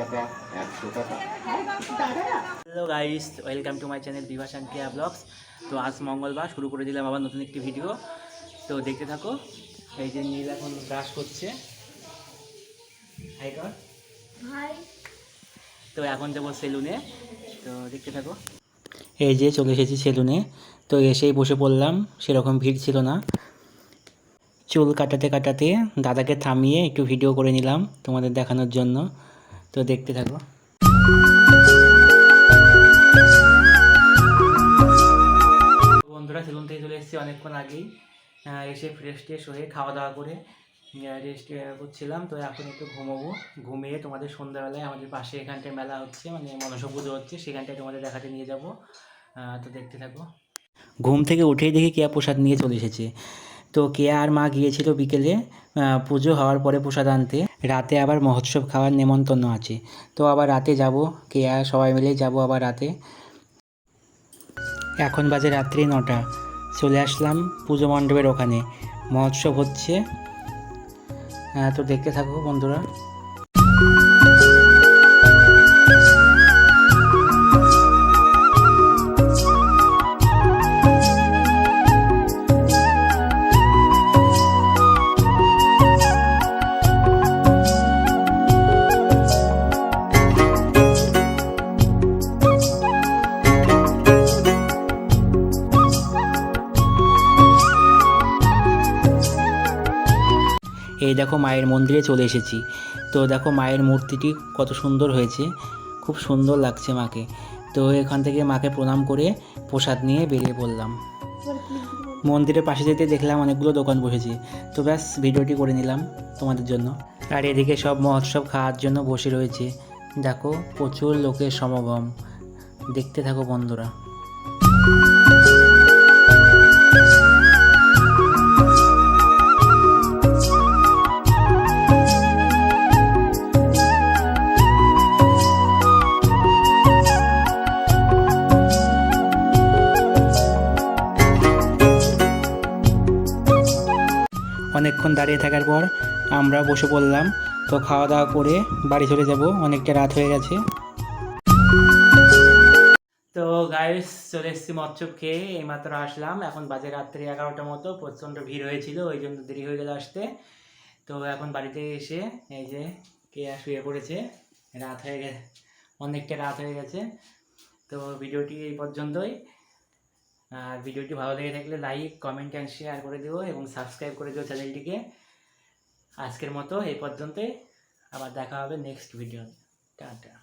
টাকা একশো টাকা। Hello guys welcome to my channel and Keya blogs তো আজ মঙ্গলবার শুরু করে দিলাম আবার নতুন একটি ভিডিও তো দেখতে থাকো এই যে নীল এখন ব্রাশ করছে। হাই কর তো এখন যাব সেলুনে তো দেখতে থাকো। এই যে চলে এসেছি সেলুনে তো এসেই বসে পড়লাম সেরকম ভিড় ছিল না। চুল কাটাতে কাটাতে দাদাকে থামিয়ে একটু ভিডিও করে নিলাম তোমাদের দেখানোর জন্য। তো দেখতে থাকো। বন্ধুরা সেলুন থেকে চলে এসেছি অনেকক্ষণ আগেই। এসে ফ্রেশ ট্রেশ হয়ে খাওয়া দাওয়া করে রেস্ট করছিলাম। তো এখন একটু ঘুমোবো। ঘুমিয়ে তোমাদের সন্ধ্যাবেলায় আমাদের পাশে এখানটায় মেলা হচ্ছে মানে মনসা পুজো হচ্ছে, সেখানটায় তোমাদের দেখাতে নিয়ে যাব। তো দেখতে থাকো। ঘুম থেকে উঠেই দেখি কেয়া প্রসাদ নিয়ে চলে এসেছে। তো কেয়া আর মা গিয়েছিল বিকেলে পুজো হওয়ার পরে প্রসাদ আনতে। রাতে আবার মহোৎসব খাওয়ার নেমন্তন্ন আছে। তো আবার রাতে যাব কেয়া সবাই মিলে যাব আবার রাতে। এখন বাজে রাত্রি নটা। চলে আসলাম পুজো মণ্ডপের ওখানে। মহোৎসব হচ্ছে। তো দেখতে থাকো বন্ধুরা। এই দেখো মায়ের মন্দিরে চলে এসেছি। তো দেখো মায়ের মূর্তিটি কত সুন্দর হয়েছে। খুব সুন্দর লাগছে মাকে। তো এখান থেকে মাকে প্রণাম করে প্রসাদ নিয়ে বেরিয়ে পড়লাম। মন্দিরের পাশে যেতে দেখলাম অনেকগুলো দোকান বসেছে। তো ব্যাস, ভিডিওটি করে নিলাম তোমাদের জন্য। আর এদিকে সব মহোৎসব খাওয়ার জন্য বসে রয়েছে। দেখো, প্রচুর লোকের সমাগম। দেখতে থাকো বন্ধুরা। অনেকক্ষণ দাঁড়িয়ে থাকার পর আমরা বসে পড়লাম। তো খাওয়া দাওয়া করে বাড়ি চলে যাব। অনেকটা রাত হয়ে গেছে। তো গাইস চলে এসেছি মৎস্যব খেয়ে। এইমাত্র আসলাম। এখন বাজে রাত্রি এগারোটার মতো। প্রচণ্ড ভিড় হয়েছিল। ওই জন্য দেরি হয়ে গেল আসতে। তো এখন বাড়িতে এসে এই যে কে শুয়ে পড়েছে, রাত হয়ে গেছে অনেকটা রাত হয়ে গেছে। তো ভিডিওটি এই পর্যন্তই। আর ভিডিওটি ভালো লেগে থাকলে লাইক কমেন্ট অ্যান্ড শেয়ার করে দিও এবং সাবস্ক্রাইব করে দিও চ্যানেলটিকে আজকের মতো এই পর্যন্তই। আবার দেখা হবে নেক্সট ভিডিও টাটা।